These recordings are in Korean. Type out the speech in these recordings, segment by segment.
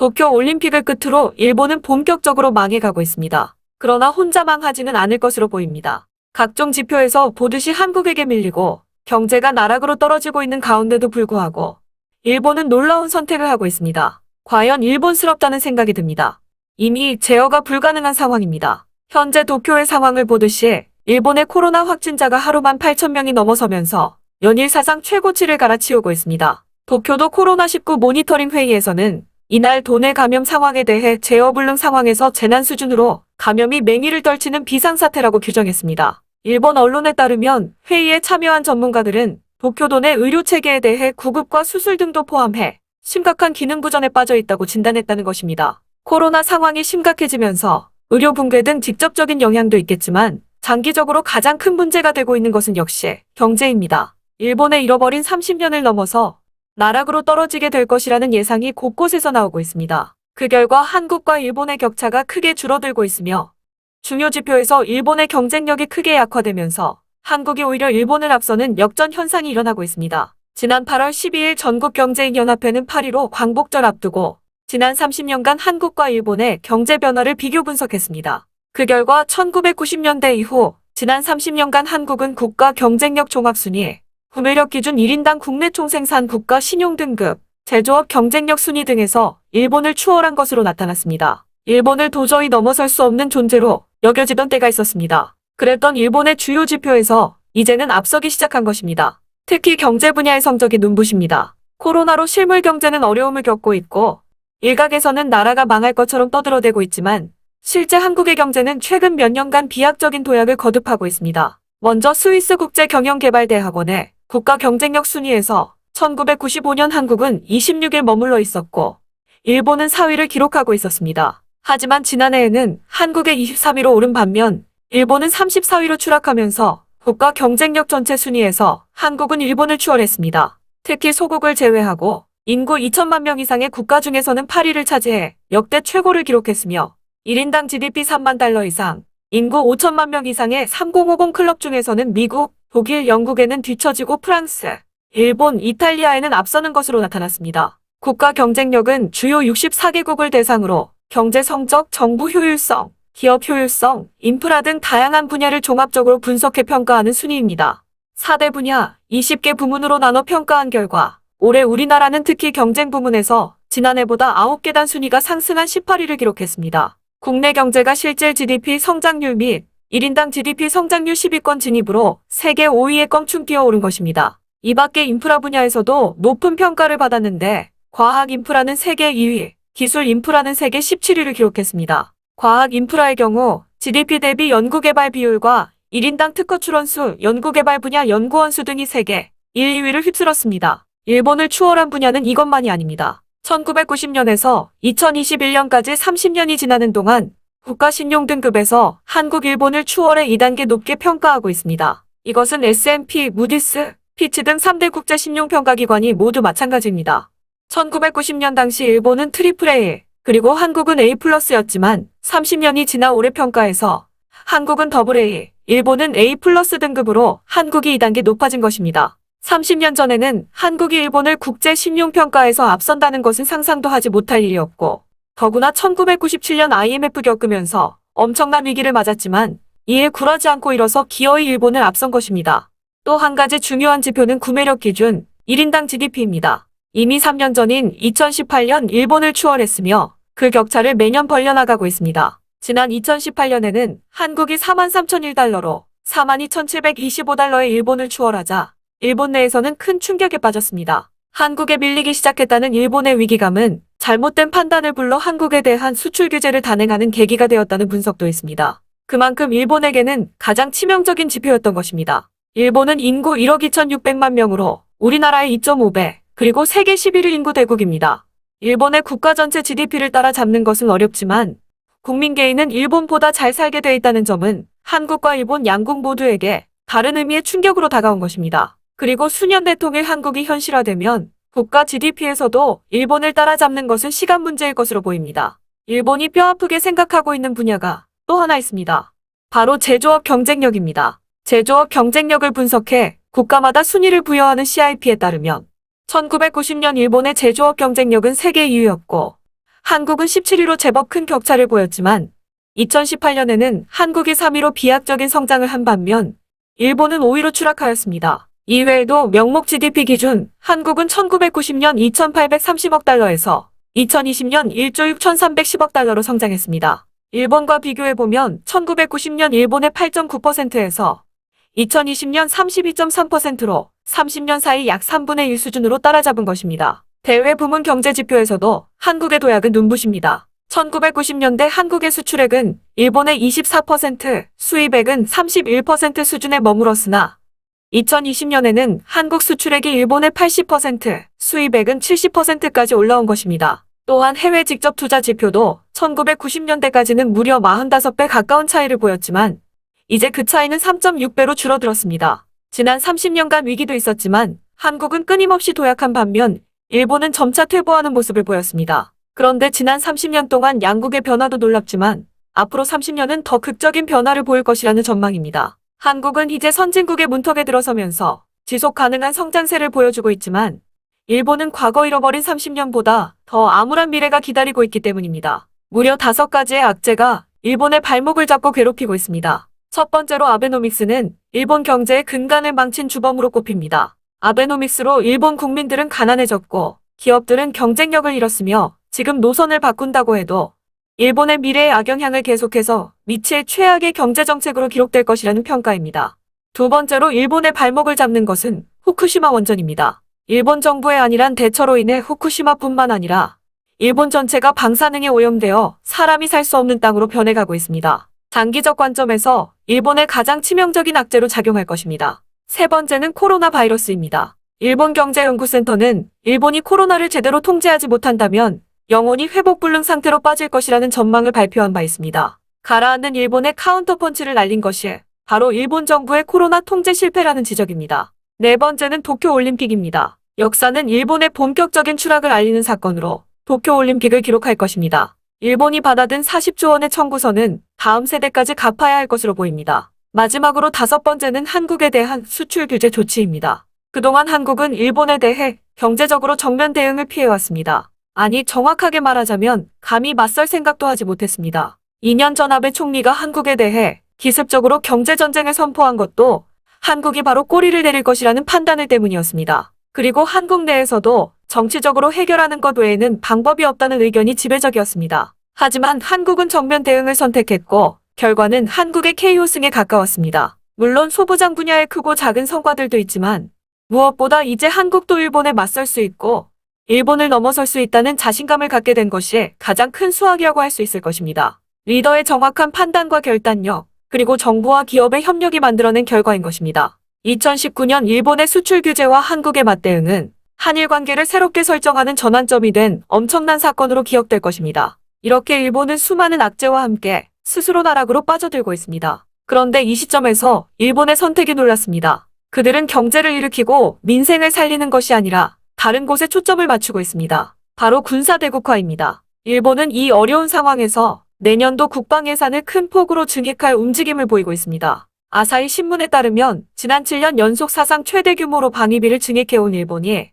도쿄 올림픽을 끝으로 일본은 본격적으로 망해가고 있습니다. 그러나 혼자 망하지는 않을 것으로 보입니다. 각종 지표에서 보듯이 한국에게 밀리고 경제가 나락으로 떨어지고 있는 가운데도 불구하고 일본은 놀라운 선택을 하고 있습니다. 과연 일본스럽다는 생각이 듭니다. 이미 제어가 불가능한 상황입니다. 현재 도쿄의 상황을 보듯이 일본의 코로나 확진자가 하루만 8천명이 넘어서면서 연일 사상 최고치를 갈아치우고 있습니다. 도쿄도 코로나19 모니터링 회의에서는 이날 도내 감염 상황에 대해 제어불능 상황에서 재난 수준으로 감염이 맹위를 떨치는 비상사태라고 규정했습니다. 일본 언론에 따르면 회의에 참여한 전문가들은 도쿄도 내 의료 체계에 대해 구급과 수술 등도 포함해 심각한 기능 부전에 빠져 있다고 진단했다는 것입니다. 코로나 상황이 심각해지면서 의료 붕괴 등 직접적인 영향도 있겠지만 장기적으로 가장 큰 문제가 되고 있는 것은 역시 경제입니다. 일본의 잃어버린 30년을 넘어서 나락으로 떨어지게 될 것이라는 예상이 곳곳에서 나오고 있습니다. 그 결과 한국과 일본의 격차가 크게 줄어들고 있으며 중요 지표에서 일본의 경쟁력이 크게 약화되면서 한국이 오히려 일본을 앞서는 역전 현상이 일어나고 있습니다. 지난 8월 12일 전국경제인연합회는 8.15 광복절 앞두고 지난 30년간 한국과 일본의 경제 변화를 비교 분석했습니다. 그 결과 1990년대 이후 지난 30년간 한국은 국가 경쟁력 종합순위, 구매력 기준 1인당 국내 총생산 국가 신용 등급, 제조업 경쟁력 순위 등에서 일본을 추월한 것으로 나타났습니다. 일본을 도저히 넘어설 수 없는 존재로 여겨지던 때가 있었습니다. 그랬던 일본의 주요 지표에서 이제는 앞서기 시작한 것입니다. 특히 경제 분야의 성적이 눈부십니다. 코로나로 실물 경제는 어려움을 겪고 있고 일각에서는 나라가 망할 것처럼 떠들어대고 있지만 실제 한국의 경제는 최근 몇 년간 비약적인 도약을 거듭하고 있습니다. 먼저 스위스 국제경영개발대학원의 국가 경쟁력 순위에서 1995년 한국은 26일 머물러 있었고 일본은 4위를 기록하고 있었습니다. 하지만 지난해에는 한국의 23위로 오른 반면 일본은 34위로 추락하면서 국가 경쟁력 전체 순위에서 한국은 일본을 추월했습니다. 특히 소국을 제외하고 인구 2천만 명 이상의 국가 중에서는 8위를 차지해 역대 최고를 기록했으며 1인당 GDP 3만 달러 이상, 인구 5천만 명 이상의 3050 클럽 중에서는 미국, 독일, 영국에는 뒤처지고 프랑스, 일본, 이탈리아에는 앞서는 것으로 나타났습니다. 국가 경쟁력은 주요 64개국을 대상으로 경제 성적, 정부 효율성, 기업 효율성, 인프라 등 다양한 분야를 종합적으로 분석해 평가하는 순위입니다. 4대 분야, 20개 부문으로 나눠 평가한 결과 올해 우리나라는 특히 경쟁 부문에서 지난해보다 9계단 순위가 상승한 18위를 기록했습니다. 국내 경제가 실질 GDP 성장률 및 1인당 GDP 성장률 10위권 진입으로 세계 5위에 껑충 뛰어오른 것입니다. 이 밖에 인프라 분야에서도 높은 평가를 받았는데 과학 인프라는 세계 2위, 기술 인프라는 세계 17위를 기록했습니다. 과학 인프라의 경우 GDP 대비 연구개발 비율과 1인당 특허 출원수, 연구개발 분야 연구원 수 등이 세계 1, 2위를 휩쓸었습니다. 일본을 추월한 분야는 이것만이 아닙니다. 1990년에서 2021년까지 30년이 지나는 동안 국가신용등급에서 한국, 일본을 추월해 2단계 높게 평가하고 있습니다. 이것은 S&P, 무디스, 피치 등 3대 국제 신용평가기관이 모두 마찬가지입니다. 1990년 당시 일본은 트리플 A, 그리고 한국은 A 플러스였지만 30년이 지나 올해 평가에서 한국은 더블 A, 일본은 A 등급으로 한국이 2단계 높아진 것입니다. 30년 전에는 한국이 일본을 국제 신용평가에서 앞선다는 것은 상상도 하지 못할 일이었고, 더구나 1997년 IMF 겪으면서 엄청난 위기를 맞았지만 이에 굴하지 않고 일어서 기어이 일본을 앞선 것입니다. 또 한 가지 중요한 지표는 구매력 기준 1인당 GDP입니다. 이미 3년 전인 2018년 일본을 추월했으며 그 격차를 매년 벌려나가고 있습니다. 지난 2018년에는 한국이 43,001달러로 42,725달러의 일본을 추월하자 일본 내에서는 큰 충격에 빠졌습니다. 한국에 밀리기 시작했다는 일본의 위기감은 잘못된 판단을 불러 한국에 대한 수출 규제를 단행하는 계기가 되었다는 분석도 있습니다. 그만큼 일본에게는 가장 치명적인 지표였던 것입니다. 일본은 인구 1억 2,600만 명으로 우리나라의 2.5배, 그리고 세계 11위 인구 대국입니다. 일본의 국가 전체 GDP를 따라잡는 것은 어렵지만 국민 개인은 일본보다 잘 살게 돼 있다는 점은 한국과 일본 양국 모두에게 다른 의미의 충격으로 다가온 것입니다. 그리고 수년 대통일 한국이 현실화되면 국가 GDP에서도 일본을 따라잡는 것은 시간 문제일 것으로 보입니다. 일본이 뼈아프게 생각하고 있는 분야가 또 하나 있습니다. 바로 제조업 경쟁력입니다. 제조업 경쟁력을 분석해 국가마다 순위를 부여하는 CIP에 따르면 1990년 일본의 제조업 경쟁력은 세계 2위였고 한국은 17위로 제법 큰 격차를 보였지만 2018년에는 한국이 3위로 비약적인 성장을 한 반면 일본은 5위로 추락하였습니다. 이외에도 명목 GDP 기준 한국은 1990년 2,830억 달러에서 2020년 1조 6,310억 달러로 성장했습니다. 일본과 비교해보면 1990년 일본의 8.9%에서 2020년 32.3%로 30년 사이 약 3분의 1 수준으로 따라잡은 것입니다. 대외 부문 경제 지표에서도 한국의 도약은 눈부십니다. 1990년대 한국의 수출액은 일본의 24%, 수입액은 31% 수준에 머물었으나 2020년에는 한국 수출액이 일본의 80%, 수입액은 70%까지 올라온 것입니다. 또한 해외 직접 투자 지표도 1990년대까지는 무려 45배 가까운 차이를 보였지만 이제 그 차이는 3.6배로 줄어들었습니다. 지난 30년간 위기도 있었지만 한국은 끊임없이 도약한 반면 일본은 점차 퇴보하는 모습을 보였습니다. 그런데 지난 30년 동안 양국의 변화도 놀랍지만 앞으로 30년은 더 극적인 변화를 보일 것이라는 전망입니다. 한국은 이제 선진국의 문턱에 들어서면서 지속 가능한 성장세를 보여주고 있지만 일본은 과거 잃어버린 30년보다 더 암울한 미래가 기다리고 있기 때문입니다. 무려 다섯 가지의 악재가 일본의 발목을 잡고 괴롭히고 있습니다. 첫 번째로 아베노믹스는 일본 경제의 근간을 망친 주범으로 꼽힙니다. 아베노믹스로 일본 국민들은 가난해졌고 기업들은 경쟁력을 잃었으며 지금 노선을 바꾼다고 해도 일본의 미래의 악영향을 계속해서 미치의 최악의 경제정책으로 기록될 것이라는 평가입니다. 두 번째로 일본의 발목을 잡는 것은 후쿠시마 원전입니다. 일본 정부의 안일한 대처로 인해 후쿠시마뿐만 아니라 일본 전체가 방사능에 오염되어 사람이 살 수 없는 땅으로 변해가고 있습니다. 장기적 관점에서 일본의 가장 치명적인 악재로 작용할 것입니다. 세 번째는 코로나 바이러스입니다. 일본경제연구센터는 일본이 코로나를 제대로 통제하지 못한다면 영원히 회복불능 상태로 빠질 것이라는 전망을 발표한 바 있습니다. 가라앉는 일본의 카운터펀치를 날린 것이 바로 일본 정부의 코로나 통제 실패라는 지적입니다. 네 번째는 도쿄올림픽입니다. 역사는 일본의 본격적인 추락을 알리는 사건으로 도쿄올림픽을 기록할 것입니다. 일본이 받아든 40조 원의 청구서는 다음 세대까지 갚아야 할 것으로 보입니다. 마지막으로 다섯 번째는 한국에 대한 수출 규제 조치입니다. 그동안 한국은 일본에 대해 경제적으로 정면 대응을 피해왔습니다. 아니, 정확하게 말하자면 감히 맞설 생각도 하지 못했습니다. 2년 전 아베 총리가 한국에 대해 기습적으로 경제전쟁을 선포한 것도 한국이 바로 꼬리를 내릴 것이라는 판단을 때문이었습니다. 그리고 한국 내에서도 정치적으로 해결하는 것 외에는 방법이 없다는 의견이 지배적이었습니다. 하지만 한국은 정면 대응을 선택했고 결과는 한국의 KO 승에 가까웠습니다. 물론 소부장 분야의 크고 작은 성과들도 있지만 무엇보다 이제 한국도 일본에 맞설 수 있고 일본을 넘어설 수 있다는 자신감을 갖게 된 것이 가장 큰 수확이라고 할 수 있을 것입니다. 리더의 정확한 판단과 결단력, 그리고 정부와 기업의 협력이 만들어낸 결과인 것입니다. 2019년 일본의 수출 규제와 한국의 맞대응은 한일 관계를 새롭게 설정하는 전환점이 된 엄청난 사건으로 기억될 것입니다. 이렇게 일본은 수많은 악재와 함께 스스로 나락으로 빠져들고 있습니다. 그런데 이 시점에서 일본의 선택이 놀랐습니다. 그들은 경제를 일으키고 민생을 살리는 것이 아니라 다른 곳에 초점을 맞추고 있습니다. 바로 군사대국화입니다. 일본은 이 어려운 상황에서 내년도 국방 예산을 큰 폭으로 증액할 움직임을 보이고 있습니다. 아사히 신문에 따르면 지난 7년 연속 사상 최대 규모로 방위비를 증액해온 일본이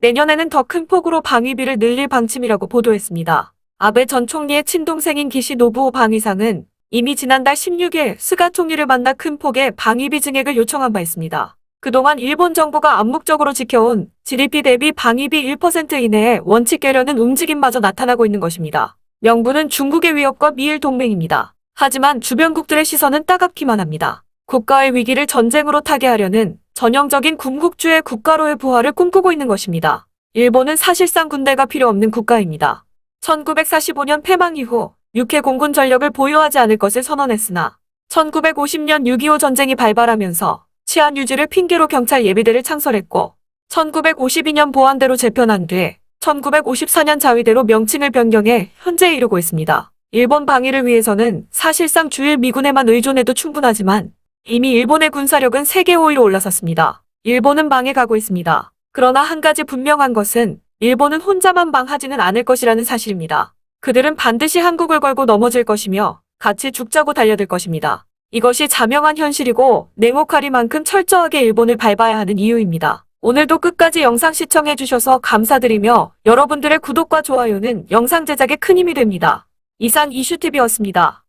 내년에는 더 큰 폭으로 방위비를 늘릴 방침이라고 보도했습니다. 아베 전 총리의 친동생인 기시 노부오 방위상은 이미 지난달 16일 스가 총리를 만나 큰 폭의 방위비 증액을 요청한 바 있습니다. 그동안 일본 정부가 암묵적으로 지켜온 GDP 대비 방위비 1% 이내에 원칙 깨려는 움직임마저 나타나고 있는 것입니다. 명분은 중국의 위협과 미일 동맹입니다. 하지만 주변국들의 시선은 따갑기만 합니다. 국가의 위기를 전쟁으로 타개하려는 전형적인 군국주의 국가로의 부활을 꿈꾸고 있는 것입니다. 일본은 사실상 군대가 필요 없는 국가입니다. 1945년 패망 이후 육해 공군 전력을 보유하지 않을 것을 선언했으나 1950년 6.25 전쟁이 발발하면서 치안 유지를 핑계로 경찰 예비대를 창설했고 1952년 보안대로 재편한 뒤 1954년 자위대로 명칭을 변경해 현재에 이르고 있습니다. 일본 방위를 위해서는 사실상 주일 미군에만 의존해도 충분하지만 이미 일본의 군사력은 세계 5위로 올라섰습니다. 일본은 망해가고 있습니다. 그러나 한 가지 분명한 것은 일본은 혼자만 망하지는 않을 것이라는 사실입니다. 그들은 반드시 한국을 걸고 넘어질 것이며 같이 죽자고 달려들 것입니다. 이것이 자명한 현실이고 냉혹하리만큼 철저하게 일본을 밟아야 하는 이유입니다. 오늘도 끝까지 영상 시청해주셔서 감사드리며 여러분들의 구독과 좋아요는 영상 제작에 큰 힘이 됩니다. 이상 이슈TV였습니다.